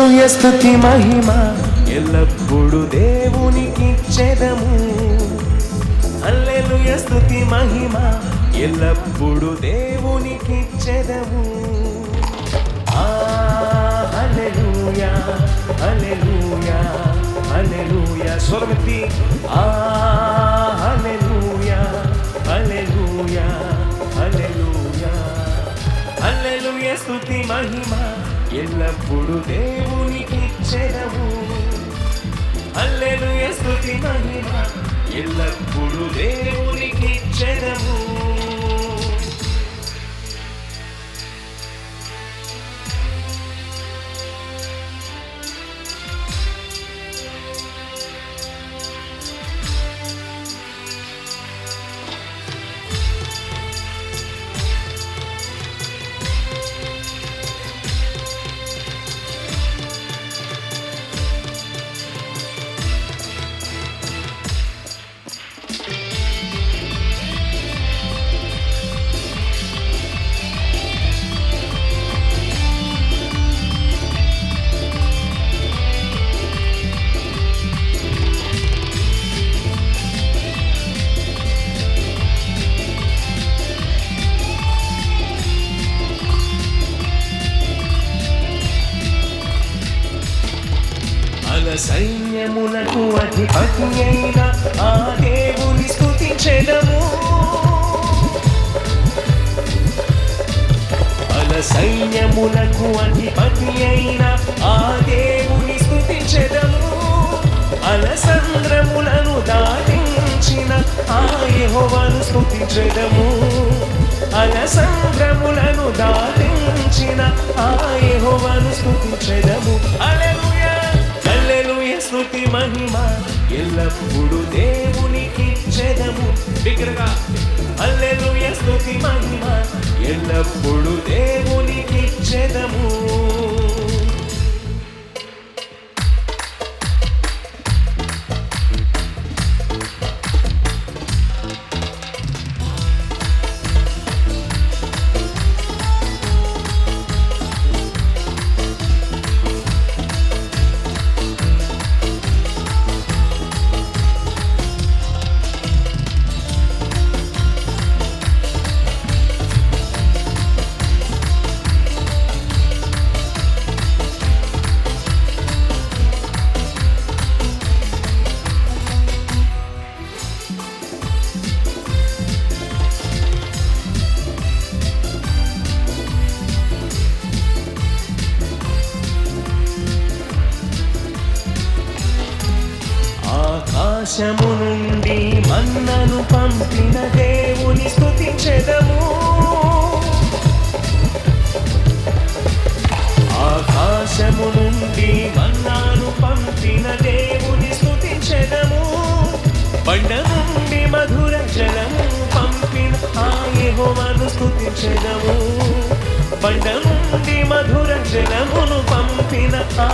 స్తుతి మహిమ. ఎల్లప్పుడు దేవునికి చెదము హల్లెలూయ స్తుతి మహిమ. ఎల్లప్పుడు దేవునికి చెదము ఆ హల్లెలూయా హల్లెలూయా హల్లెలూయా. స్వరమెత్తి ఆ హల్లెలూయా హల్లెలూయా హల్లెలూయా. హల్లెలూయా స్తుతి మహిమ. ఎల్లప్పుడు దేవునికి చెదము అల్లెలు ఎస్తుతి మహిమ. ఎల్లప్పుడు దేవుని అల సైన్యములకు అధిపతి అయిన ఆ దేవుని స్థుతించెదము అల సైన్యములకు అధిపతి అయిన ఆ దేవుని స్థుతించెదము అల సంద్రములను దాటించిన ఆ స్థుతించెదము స్తుతించెదము. అల సంద్రములను దాటించిన ఆ స్థుతించెదము స్తుతించెదము. ఎల్లప్పుడు దేవునికి చెదము బిగ్గరగా అల్లెలు స్తుతి మహిమ. ఎల్లప్పుడు దేవునికి చెదము ఆకాశము నుండి మన్నను పంపిన దేవుని స్థుతించెదము ఆకాశము నుండి మన్నాను పంపిన దేవుని స్థుతించెదము బండ నుండి మధుర జలము పంపిన ఆ స్థుతించెదము బండ నుండి మధుర జలమును పంపిన ఆ